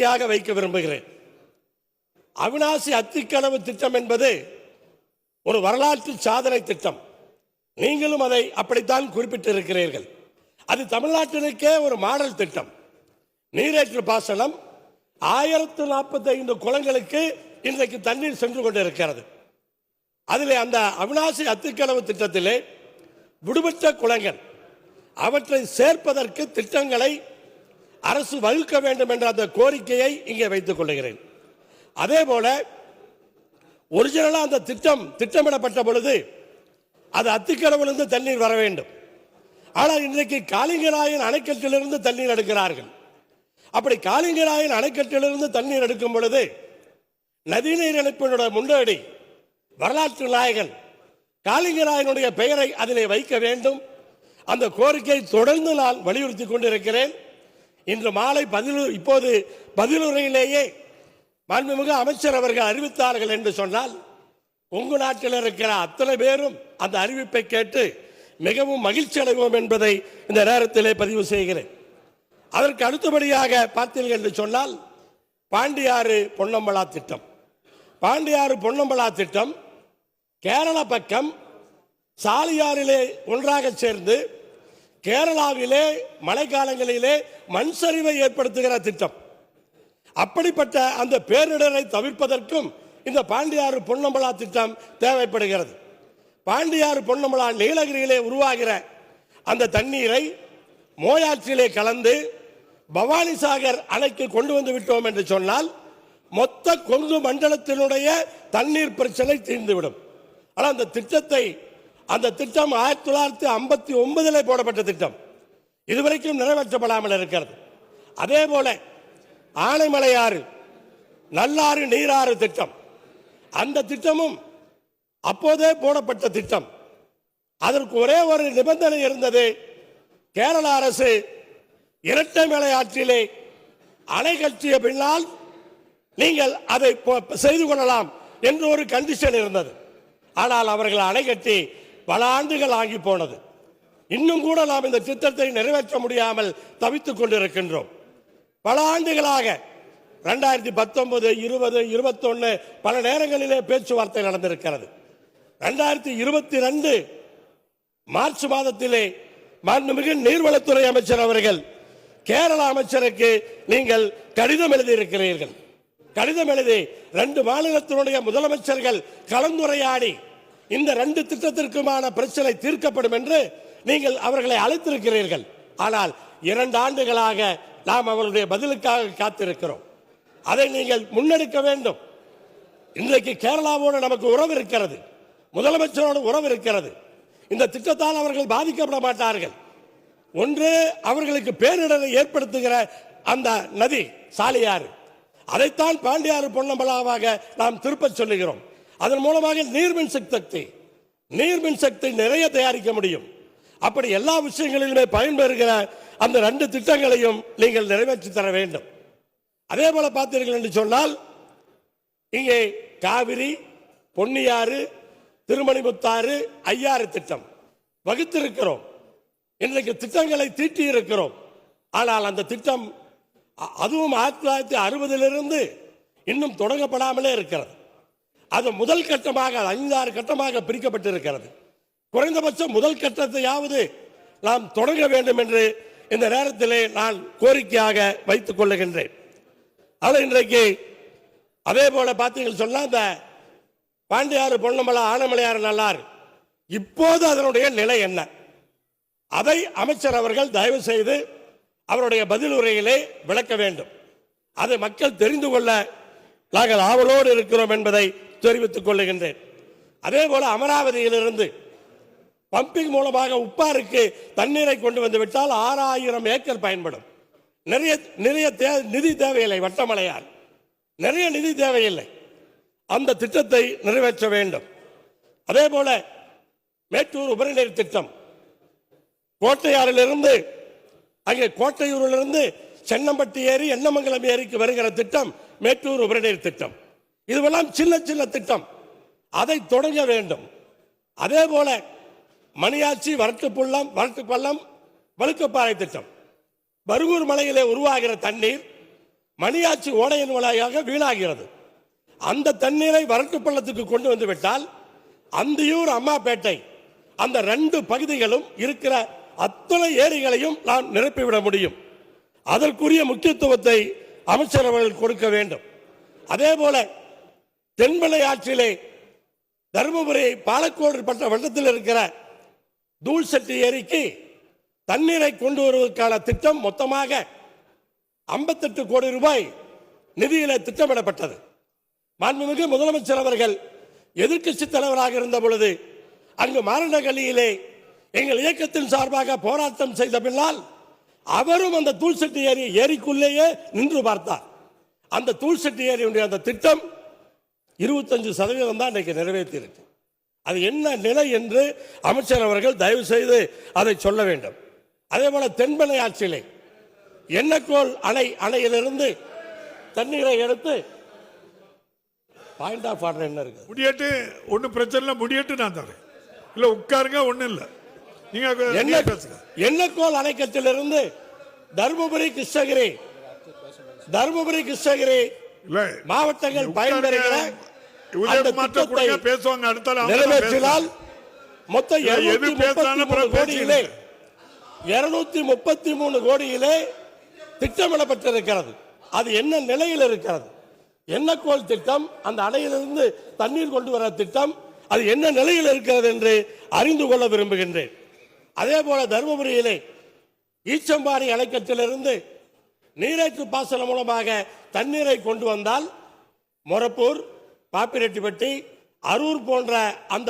கோரிக்கையாக வைக்க விரும்புகிறேன். அவினாசி அத்திக்கனவு திட்டம் என்பது ஒரு வரலாற்று சாதனை திட்டம். நீங்களும் அதை அப்படித்தான் குறிப்பிட்டிருக்கிறீர்கள். அது தமிழ்நாட்டிற்கே ஒரு மாடல் திட்டம். நீரேற்று பாசனம் ஆயிரத்து நாற்பத்தி ஐந்து குளங்களுக்கு இன்றைக்கு தண்ணீர் சென்று கொண்டிருக்கிறது. அதில் அந்த அவினாசி அத்திக்கனவு திட்டத்திலே விடுபட்ட குளங்கள் அவற்றை சேர்ப்பதற்கு திட்டங்களை அரசு வகுக்க வேண்டும் என்ற அந்த கோரிக்கையை இங்கே வைத்துக் கொள்கிறேன் அதே போல ஒரிஜினலா அந்த திட்டம் திட்டமிடப்பட்ட பொழுது அது அத்திக்கடவுலிருந்து தண்ணீர் வர வேண்டும். ஆனால் இன்றைக்கு காளிங்கராயன் அணைக்கட்டிலிருந்து தண்ணீர் எடுக்கிறார்கள். அப்படி காளிங்கராயன் அணைக்கட்டிலிருந்து தண்ணீர் எடுக்கும் பொழுது நதிநீர் இணைப்பினுடைய முன்னோடி வரலாற்று நாயகன் காளிங்கராயனுடைய பெயரை அதிலே வைக்க வேண்டும். அந்த கோரிக்கை தொடர்ந்து நான் வலியுறுத்தி கொண்டிருக்கிறேன். இன்று மாலை பதிலூர் இப்போது பதிலுரையிலேயே மாண்புமிகு அமைச்சர் அவர்கள் அறிவித்தார்கள் என்று சொன்னால் உங்க நாட்டில் இருக்கிற அத்தனை பேரும் அந்த அறிவிப்பை கேட்டு மிகவும் மகிழ்ச்சி அடைவோம் என்பதை இந்த நேரத்திலே பதிவு செய்கிறேன். அதற்கு அடுத்தபடியாக பார்த்தீர்கள் என்று சொன்னால் பாண்டியாறு பொன்னம்பலா திட்டம். பாண்டியாறு பொன்னம்பலா திட்டம் கேரள பக்கம் சாலியாறிலே ஒன்றாக சேர்ந்து கேரளாவிலே மழைக்காலங்களிலே மண் சரிவை ஏற்படுத்துகிற திட்டம். அப்படிப்பட்ட அந்த பேரிடரை தவிர்ப்பதற்கும் இந்த பாண்டியாறு பொன்னம்பலா திட்டம் தேவைப்படுகிறது. பாண்டியாறு பொன்னம்பலா நீலகிரியிலே உருவாகிற அந்த தண்ணீரை மோயாற்றிலே கலந்து பவானிசாகர் அணைக்கு கொண்டு வந்து விட்டோம் என்று சொன்னால் மொத்த கொங்கு மண்டலத்தினுடைய தண்ணீர் பிரச்சனை தீர்ந்துவிடும். ஆனால் அந்த திட்டத்தை அந்த திட்டம் ஆயிரத்தி தொள்ளாயிரத்தி ஐம்பத்தி ஒன்பதில் போடப்பட்ட திட்டம். இதுவரைக்கும் நிறைவேற்றப்படாமல் இருக்கிறது. அதே போல ஆனைமலையாறு நல்லாறு நீராறு திட்டம். அந்த திட்டமும் அப்போதே போடப்பட்ட திட்டம். அதற்கு ஒரே ஒரு நிபந்தனை இருந்தது. கேரள அரசு இரட்டை மலை ஆற்றிலே அணை கட்டிய பின்னால் நீங்கள் அதை செய்து கொள்ளலாம் என்று ஒரு கண்டிஷன் இருந்தது. ஆனால் அவர்கள் அணை கட்டி பல ஆண்டுகள் ஆகி போனது. இன்னும் கூட நாம் இந்த திட்டத்தை நிறைவேற்ற முடியாமல் தவித்துக் கொண்டிருக்கின்றோம். பல ஆண்டுகளாக ரெண்டாயிரத்தி பத்தொன்பது இருபது இருபத்தொன்னு பல நேரங்களிலே பேச்சுவார்த்தை நடந்திருக்கிறது. ரெண்டாயிரத்தி இருபத்தி ரெண்டு மார்ச் மாதத்திலே மாண்புமிகு நீர்வளத்துறை அமைச்சர் அவர்கள் கேரள அமைச்சருக்கு நீங்கள் கடிதம் எழுதியிருக்கிறீர்கள். கடிதம் எழுதி ரெண்டு மாநிலத்தினுடைய முதலமைச்சர்கள் கலந்துரையாடி இந்த ரெண்டு திட்டத்திற்குமான பிரச்சனை தீர்க்கப்படும் என்று நீங்கள் அவர்களை அழைத்திருக்கிறீர்கள். ஆனால் இரண்டு ஆண்டுகளாக நாம் அவர்களுடைய பதிலுக்காக காத்திருக்கிறோம். அதை நீங்கள் முன்னெடுக்க வேண்டும். இன்றைக்கு கேரளாவோடு நமக்கு உறவு இருக்கிறது. முதலமைச்சரோடு உறவு இருக்கிறது. இந்த திட்டத்தால் அவர்கள் பாதிக்கப்பட மாட்டார்கள். ஒன்று அவர்களுக்கு பேரிடரை ஏற்படுத்துகிற அந்த நதி சாலியாறு. அதைத்தான் பாண்டியாறு பொன்னம்பலாவாக நாம் திருப்பச் சொல்லுகிறோம். அதன் மூலமாக நீர்மின் சக்தி நீர்மின் சக்தி நிறைய தயாரிக்க முடியும். அப்படி எல்லா விஷயங்களிலுமே பயன்பெறுகிற அந்த ரெண்டு திட்டங்களையும் நீங்கள் நிறைவேற்றி தர வேண்டும். அதே போல பார்த்தீர்கள் என்று சொன்னால் இங்கே காவிரி பொன்னியாறு திருமணிமுத்தாறு ஐயாறு திட்டம் வகுத்திருக்கிறோம். இன்றைக்கு திட்டங்களை தீட்டி இருக்கிறோம் ஆனால் அந்த திட்டம் அதுவும் ஆயிரத்தி தொள்ளாயிரத்தி அறுபதிலிருந்து இன்னும் தொடங்கப்படாமலே இருக்கிறது. அது முதல் கட்டமாக ஐந்தாறு கட்டமாக பிரிக்கப்பட்டிருக்கிறது. குறைந்தபட்சம் முதல் கட்டத்தையாவது நாம் தொடங்க வேண்டும் என்று இந்த நேரத்திலே நான் கோரிக்கையாக வைத்துக் கொள்ளுகின்றேன். அது இன்றைக்கு அதே போல பார்த்தீங்கன்னு சொன்னா இந்த பாண்டியாறு பொன்னமலை ஆனமலையாறு நல்லார். இப்போது அதனுடைய நிலை என்ன? அதை அமைச்சர் அவர்கள் தயவு செய்து அவருடைய பதில் உரையிலே விளக்க வேண்டும். அதை மக்கள் தெரிந்து கொள்ள நாங்கள் ஆவலோடு இருக்கிறோம் என்பதை தெரிவித்துக் கொள்ளுகின்றேன். அதே போல அமராவதியிலிருந்து பம்பிங் மூலமாக உப்பாருக்கு தண்ணீரை கொண்டு வந்து விட்டால் ஆறாயிரம் ஏக்கர் பயன்படும். நிறைய நிறைய தே- நிதி தேவையில்லை வட்டமலையால் நிறைய நிதி தேவையில்லை. அந்த திட்டத்தை நிறைவேற்ற வேண்டும். அதே போல மேட்டூர் உபரிநீர் திட்டம். கோட்டையாறிலிருந்து அங்கே கோட்டையூரிலிருந்து சென்னம்பட்டி ஏரி எண்ணமங்கலம் ஏரிக்கு வருகிற திட்டம் மேட்டூர் உபரிநீர் திட்டம். இதுவெல்லாம் சின்ன சின்ன திட்டம். அதை தொடங்க வேண்டும். அதே போல மணியாச்சி வரட்டு புள்ளம் வரட்டு பள்ளம் வழுக்கப்பாறை திட்டம். பருகூர் மலையிலே உருவாகிற தண்ணீர் மணியாச்சி ஓடையின் வழியாக வீணாகிறது. அந்த தண்ணீரை வரட்டு பள்ளத்துக்கு கொண்டு வந்து விட்டால் அந்தியூர் அம்மாப்பேட்டை அந்த ரெண்டு பகுதிகளும் இருக்கிற அத்தனை ஏரிகளையும் நாம் நிரப்பிவிட முடியும். அதற்குரிய முக்கியத்துவத்தை அமைச்சர் அவர்கள் கொடுக்க வேண்டும். அதே போல தென்மலை ஆற்றிலே தருமபுரி பாலக்கோடு பட்ட வட்டத்தில் இருக்கிற தூள்செட்டி ஏரிக்கு தண்ணீரை கொண்டு வருவதற்கான திட்டம் மொத்தமாக 58 கோடி ரூபாய் நிதியில திட்டமிடப்பட்டது. மாண்புமிகு முதலமைச்சர் அவர்கள் எதிர்க்கட்சி தலைவராக இருந்த பொழுது அங்கு மாரணகலியிலே எங்கள் இயக்கத்தின் சார்பாக போராட்டம் செய்த பின்னால் அவரும் அந்த தூள்செட்டி ஏரி ஏரிக்குள்ளேயே நின்று பார்த்தார். அந்த தூள்செட்டி ஏரியுடைய அந்த திட்டம் இருபத்தஞ்சு சதவீதம் தான் இன்றைக்கு நிறைவேற்றியிருக்கு. அது என்ன நிலை என்று அமைச்சர் அவர்கள் தயவு செய்து அதை சொல்ல வேண்டும். அதே போல தென்பெண்ணை ஆட்சியிலே எண்ணக்கோல் அணை அணையிலிருந்து தண்ணீரை எடுத்து பாயிண்ட் ஆஃப் ஆர்டர் என்ன இருக்கு முடியட்டு ஒன்றும் பிரச்சனை இல்லை முடியட்டு நான் தரேன். இல்லை உட்காருங்க ஒன்றும் இல்லை. நீங்கள் என்ன பேசுங்க. எண்ணக்கோல் அணைக்கட்டிலிருந்து தருமபுரி கிருஷ்ணகிரி தருமபுரி கிருஷ்ணகிரி இல்லை மாவட்டங்கள் பயன்பெறுகிற பேசுவாங்க தான் நிறைவேற்றினால் மொத்தம் கோடியிலே. இருநூத்தி முப்பத்தி மூணு கோடியிலே திட்டமிடப்பட்டிருக்கிறது. அது என்ன நிலையில் இருக்கிறது? எண்ணக்கோல் திட்டம்? அந்த அணையிலிருந்து தண்ணீர் கொண்டு வர திட்டம். அது என்ன நிலையில் இருக்கிறது என்று அறிந்து கொள்ள விரும்புகின்றேன். அதே போல தருமபுரியிலே ஈச்சம்பாடி அணைக்கட்டிலிருந்து நீரேற்று பாசனம் மூலமாக தண்ணீரை கொண்டு வந்தால் மொரப்பூர் பாப்பிரெட்டிப்பட்டி அரூர் போன்ற அந்த